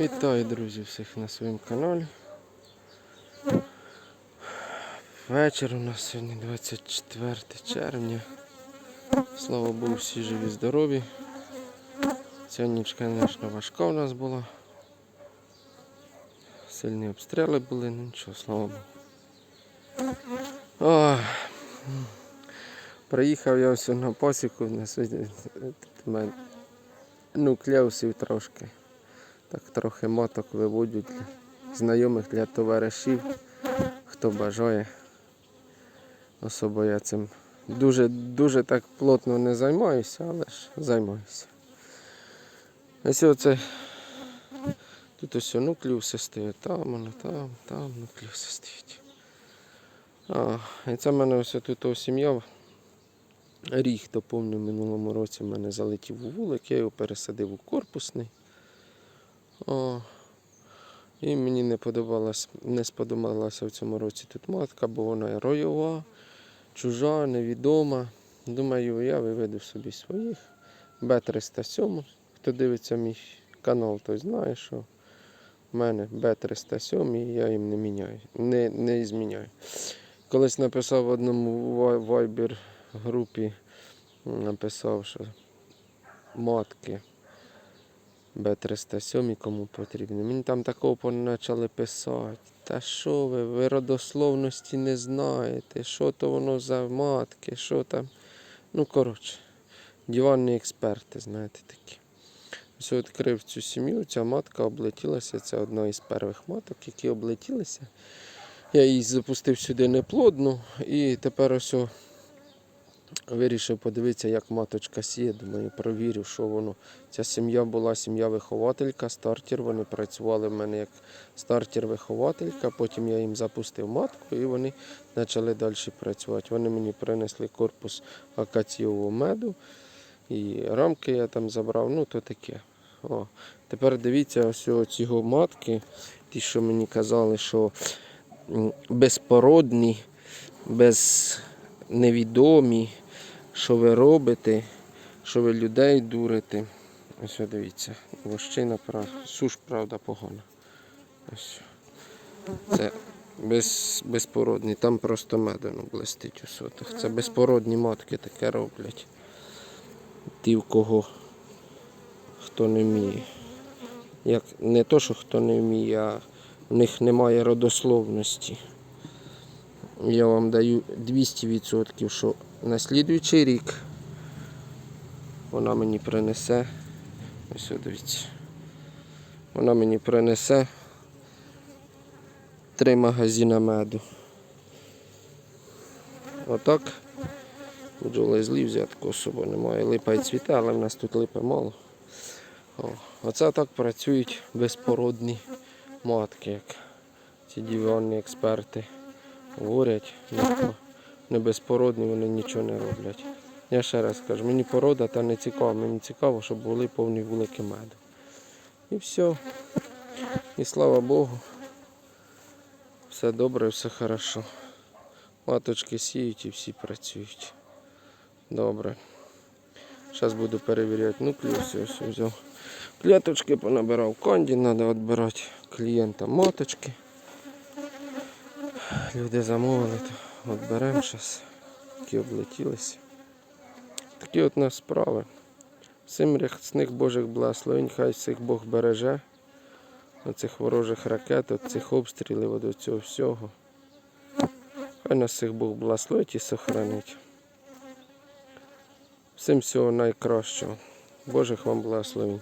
Вітаю, друзі, всіх на своєму каналі. Вечір у нас сьогодні 24 червня. Слава Богу, всі живі, здорові. Ніч, звісно, важка у нас була. Сильні обстріли були, ну нічого, слава Богу. Ой. Приїхав я ось на посіку, на сьогодні тут у мене нуклеусів трошки. Так трохи моток виводять для знайомих для товаришів, хто бажає. Особо я цим дуже, дуже так плотно не займаюся, але ж займаюся. Ось оце тут ось нуклеуси стоять, там воно, там, там нуклеуси стоять. А, і це в мене ось тут сім'я. Ріг, то помню, в минулому році в мене залетів у вулик, я його пересадив у корпусний. О, і мені не подобалась, не сподобалася в цьому році тут матка, бо вона роєва, чужа, невідома. Думаю, я виведу собі своїх. Б307. Хто дивиться мій канал, той знає, що в мене Б307 і я їм не міняю, не, не зміняю. Колись написав в одному вайбер групі, написав, що матки. Б307 кому потрібно. Мені там такого почали писати. Та що ви, ви родословності не знаєте, що то воно за матки, що там. Ну, коротше, диванні експерти, знаєте такі. Ось відкрив цю сім'ю, ця матка облетілася, це одна із перших маток, які облетілися. Я її запустив сюди неплодну і тепер ось Вирішив подивитися, як маточка сіє. Думаю, провірю, що воно. Ця сім'я була сім'я-вихователька, стартер. Вони працювали в мене як стартер-вихователька. Потім я їм запустив матку і вони почали далі працювати. Вони мені принесли корпус акацієвого меду. І рамки я там забрав, ну то таке. О. Тепер дивіться, ось ці матки, ті, що мені казали, що безпородні, без невідомі, що ви робите, що ви людей дурите. Ось дивіться, вощина, прав- суш, правда, погана. Ось. Це без, безпородні, там просто медано блистить у сотах. Це безпородні матки таке роблять. Ті, в кого хто не вміє. Як, не то, що хто не вміє, а в них немає родословності. Я вам даю 200%, що на слідуючий рік вона мені принесе. Ось дивіться. Вона мені принесе три магазини меду. Отак. Бджоли злі взятку особо немає. Липа і цвіте, але в нас тут липи мало. О, оце так працюють безпородні матки, як ці дівонні експерти ніхто не безпородні, вони нічого не роблять. Я ще раз кажу, мені порода та не цікаво, мені цікаво, щоб були повні вулики меду. І все. І слава Богу. Все добре, все хорошо. Маточки сіють і всі працюють. Добре. Зараз буду перевіряти нуклеуси. Ось взяв. Клеточки понабирав канді, треба відбирати клієнта маточки. Люди замовили, то от беремо зараз, які облетілися. Такі от нас справи. Всім рясних Божих благословень, хай всіх Бог береже. Оцих ворожих ракет, от цих обстрілів, от цього всього. Хай нас всіх Бог благословить і сохранить. Всім всього найкращого. Божих вам благословень.